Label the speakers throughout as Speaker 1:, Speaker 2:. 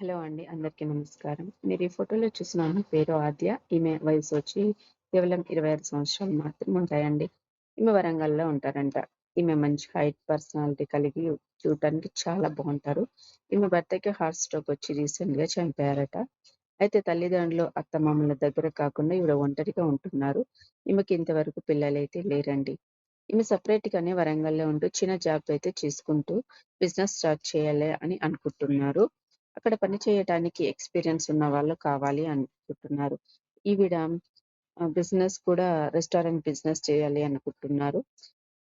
Speaker 1: Hello అండి. అందరికీ నమస్కారం. మీరు ఈ ఫోటోలో చూసిన ఆమె పేరు ఆద్య. ఈమె వయసు వచ్చి కేవలం 26 సంవత్సరాలు మాత్రమే ఉంటాయండి. ఈమె వరంగల్‌లో ఉంటారంట. ఈమె మంచి హైట్, పర్సనాలిటీ కలిగి చూడటానికి చాలా బాగుంటారు ఈమె భర్తకి హార్ట్ స్ట్రోక్ వచ్చి రీసెంట్గా చనిపోయారట. అయితే తల్లిదండ్రులు, అత్తమామల దగ్గర కాకుండా ఇవిడ ఒంటరిగా ఉంటున్నారు. ఈమెకి ఇంతవరకు పిల్లలైతే లేరండి. ఈమె సెపరేట్‌గానే వరంగల్‌లో ఉంటూ చిన్న జాబ్ అయితే చేసుకుంటూ బిజినెస్ స్టార్ట్ చేయాలి అని అనుకుంటున్నారు. అక్కడ పని చేయటానికి ఎక్స్‌పీరియన్స్ ఉన్న వాళ్ళు కావాలి అనుకుంటున్నారు. ఈవిడ బిజినెస్ కూడా రెస్టారెంట్ బిజినెస్ చేయాలి అనుకుంటున్నారు.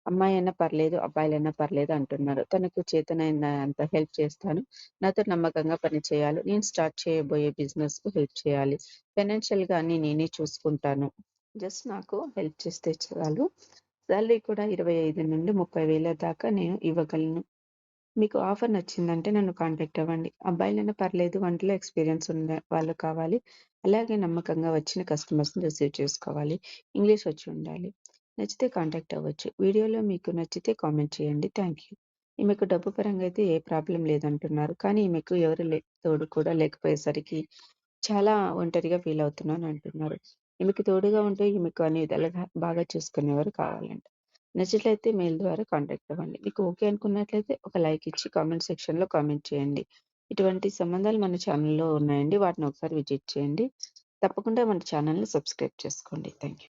Speaker 1: అమ్మాయి అయినా పర్లేదు, అబ్బాయిలైనా పర్లేదు అంటున్నారు. తనకు చేతనైనంత హెల్ప్ చేస్తాను. నాతో నమ్మకంగా పని చేయాలి. నేను స్టార్ట్ చేయబోయే బిజినెస్కు హెల్ప్ చేయాలి. ఫైనాన్షియల్‌గా అన్నీ నేనే చూసుకుంటాను. జస్ట్ నాకు హెల్ప్ చేస్తే చాలు. శాలరీ కూడా 25,000-30,000 దాకా నేను ఇవ్వగలను. మీకు ఆఫర్ నచ్చిందంటే నన్ను కాంటాక్ట్ అవ్వండి. అబ్బాయిలైనా పర్లేదు వంటలో ఎక్స్‌పీరియన్స్ ఉన్న వాళ్ళు కావాలి. అలాగే నమ్మకంగా వచ్చిన కస్టమర్స్‌ని రిసీవ్ చేసుకోవాలి. ఇంగ్లీష్ వచ్చి ఉండాలి. నచ్చితే కాంటాక్ట్ అవ్వచ్చు. వీడియోలో మీకు నచ్చితే కామెంట్ చేయండి. Thank you. ఈమెకు డబ్బు పరంగా అయితే ఏ ప్రాబ్లం లేదంటున్నారు. కానీ ఈమెకు ఎవరు లే తోడు కూడా లేకపోయేసరికి చాలా ఒంటరిగా ఫీల్ అవుతున్నాను అంటున్నారు. ఈమెకు తోడుగా ఉంటే ఈమెకు అన్ని విధాలుగా బాగా చూసుకునేవారు కావాలంట. నచ్చినట్లయితే మెయిల్ ద్వారా కాంటాక్ట్ అవ్వండి. మీకు ఓకే అనుకున్నట్లయితే ఒక లైక్ ఇచ్చి కామెంట్ సెక్షన్‌లో కామెంట్ చేయండి. ఇటువంటి సంబంధాలు మన ఛానల్లో ఉన్నాయండి. వాటిని ఒకసారి విజిట్ చేయండి. తప్పకుండా మన ఛానల్ని సబ్స్క్రైబ్ చేసుకోండి. Thank you.